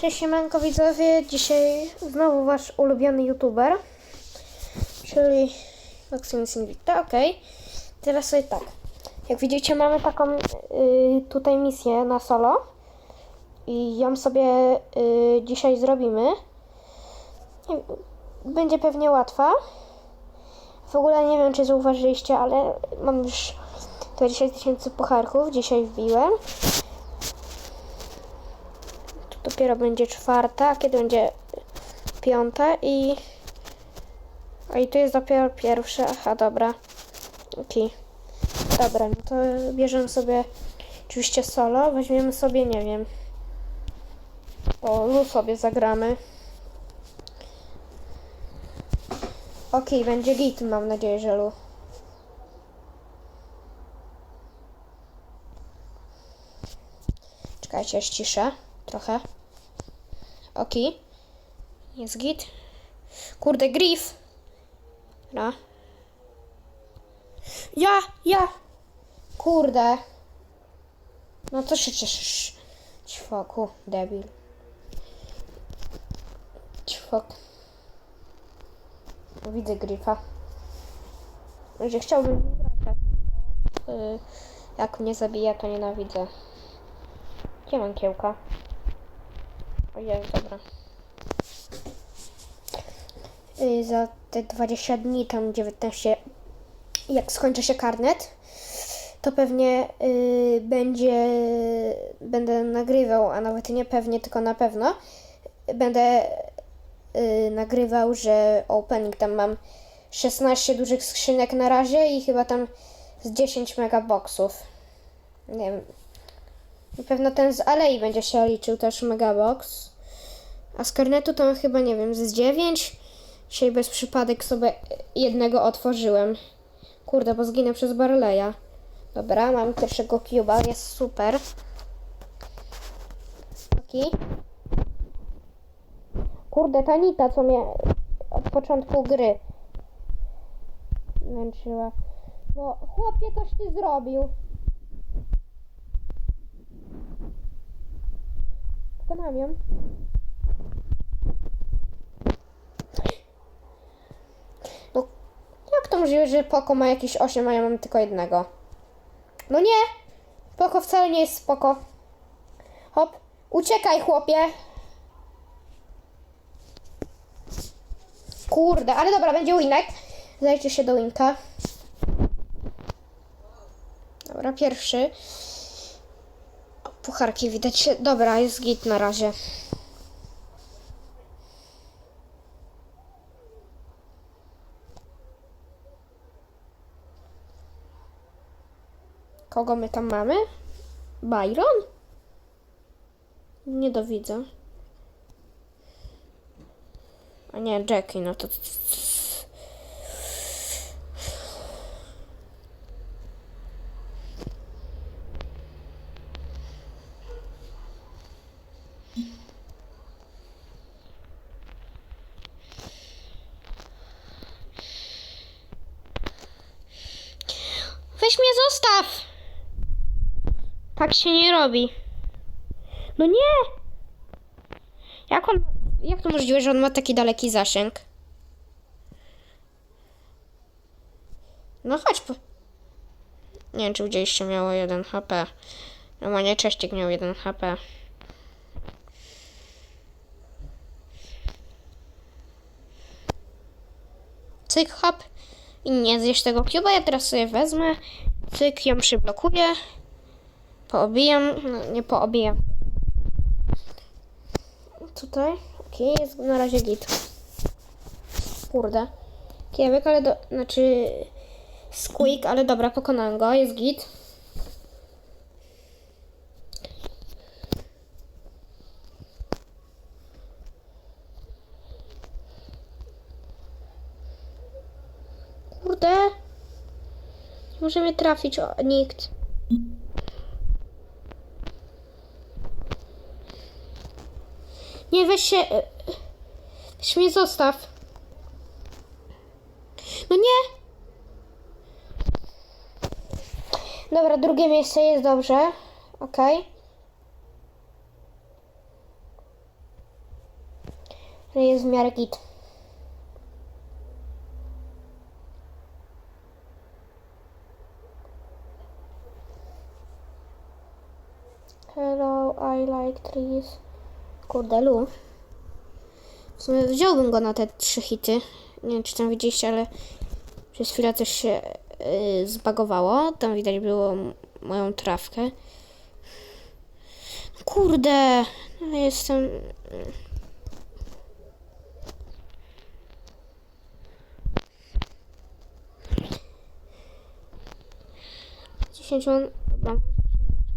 Cześć siemanko widzowie, dzisiaj znowu wasz ulubiony youtuber, czyli Maximus Invicta, okej. Teraz sobie tak, jak widzicie mamy taką y, tutaj misję na solo i ją sobie y, dzisiaj zrobimy. Będzie pewnie łatwa. W ogóle nie wiem czy zauważyliście, ale mam już 20 tysięcy pucharków, dzisiaj wbiłem. Dopiero będzie czwarta, kiedy będzie piąta i... A i tu jest dopiero pierwsza, aha, dobra. Okej. Dobra, no to bierzemy sobie oczywiście solo, weźmiemy sobie, nie wiem... O, Lu sobie zagramy. Okej, będzie git, mam nadzieję, że Lu. Czekajcie, ściszę trochę. Okej. Jest git. Kurde, Griff. No. Ja, ja. Kurde. No co się cieszysz? Ćwoku, debil. Ćwok. Widzę Griffa. Że chciałbym y, Jak mnie zabija, to nienawidzę. Gdzie mam kiełka? Ojej, dobra. Y, za te 20 dni, tam 19, jak skończy się karnet, to pewnie y, będzie, będę nagrywał, a nawet nie pewnie, tylko na pewno, będę y, nagrywał, że opening tam mam 16 dużych skrzynek na razie i chyba tam z 10 megaboxów. Nie wiem, na pewno ten z Alei będzie się liczył też Megabox. A z karnetu to chyba nie wiem, z 9. Dzisiaj bez przypadek sobie jednego otworzyłem. Kurde, bo zginę przez Barleya. Dobra, mam pierwszego cuba, jest super. Taki. Kurde, ta Nita, co mnie od początku gry męczyła. Bo chłopie, coś ty zrobił. Pokonam ją. No, możliwe, że Poko ma jakieś 8, a ja mam tylko jednego? No nie! Poko wcale nie jest spoko. Hop, uciekaj chłopie! Kurde, ale dobra, będzie winek. Zajdzie się do winka. Dobra, pierwszy. Pucharki widać. Dobra, jest git na razie. Kogo my tam mamy? Byron? Nie dowidzę. A nie, Jackie, no to... Weź mnie zostaw! Tak się nie robi. No nie! Jak on... Jak to możliwe, że on ma taki daleki zasięg? No chodź po... Nie wiem, czy widzieliście, miało 1 HP. Normalnie Cześcik miał 1 HP. Cyk, hop. I nie zjesz tego cuba, ja teraz sobie wezmę. Cyk, ją przyblokuję. Poobijam. No, nie poobijam. Tutaj. Okej, jest na razie git. Kurde. Kiewek, ale do... Znaczy... Squeak, ale dobra, pokonałem go. Jest git. Kurde. Nie może mnie trafić o, nikt. Nie, weź się... e, Weź mnie zostaw. No nie! Dobra, drugie miejsce jest dobrze. Że jest w miarę git. Hello, I like trees. Kurde, Lu. W sumie wziąłbym go na te trzy hity. Nie wiem, czy tam widzieliście, ale przez chwilę coś się yy, zbagowało. Tam widać było moją trawkę. Kurde, no jestem... 10 Dobra, mam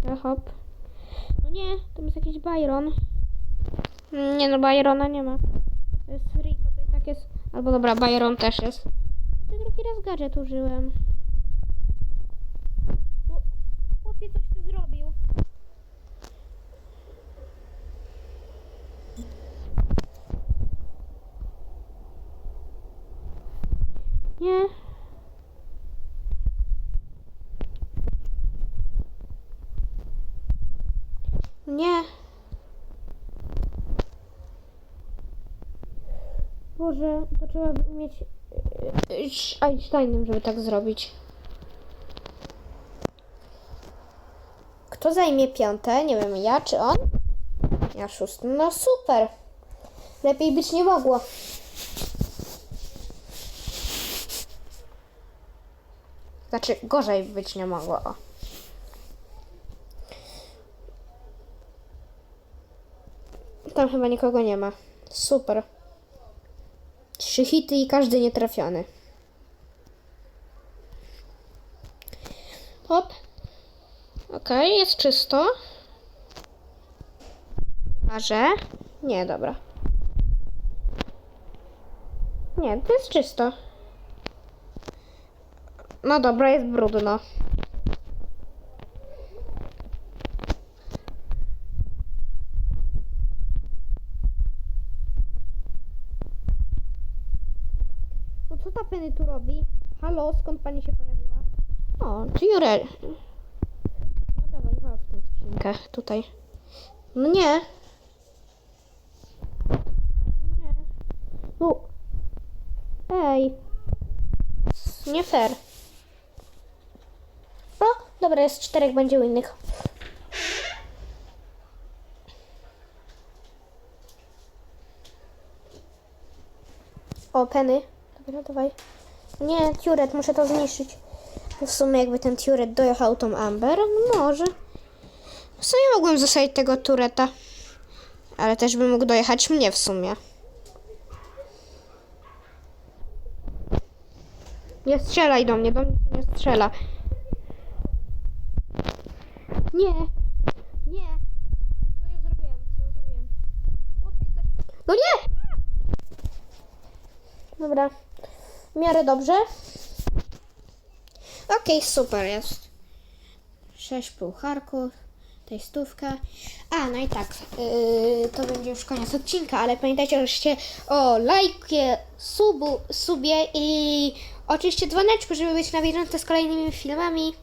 skrzyneczkę, hop. No nie, tam jest jakiś Byron. Nie no, Byrona nie ma. To jest Rico, to i tak jest... Albo dobra, Byron też jest. To drugi raz gadżet użyłem. O, Chłopie, coś ty zrobił. Nie. Boże, to trzeba mieć yy, z Einsteinem, żeby tak zrobić. Kto zajmie piąte? Nie wiem, ja czy on? Ja szósty. No super. Lepiej być nie mogło. Znaczy, gorzej być nie mogło. Tam chyba nikogo nie ma. Super. Trzy hity i każdy nietrafiony. Hop. Okej, jest czysto. A że? Nie, dobra. Nie, to jest czysto. No dobra, jest brudno. Co ta Penny tu robi? Halo, skąd pani się pojawiła? O, czy Jurel. No dawaj, wal w tą skrzynkę, tutaj. No nie. Nie. No. Ej. Nie fair. O, dobra, jest czterech, będzie innych. O, Penny. Dobra, dawaj. Nie, Turet, muszę to zniszczyć. W sumie jakby ten Turet dojechał tą Amber, no może. W sumie mogłem zostawić tego Tureta. Ale też by mógł dojechać mnie w sumie. Nie strzelaj do mnie, do mnie się nie strzela. Nie. Nie. Co ja zrobiłem? Co ja zrobiłem? No nie! Dobra. W miarę dobrze. Okej, super jest. Sześć pucharków, testówka. A, no i tak, yy, to będzie już koniec odcinka, ale pamiętajcie oczywiście o lajkie, subu, subie i oczywiście dzwoneczku, żeby być na bieżąco z kolejnymi filmami.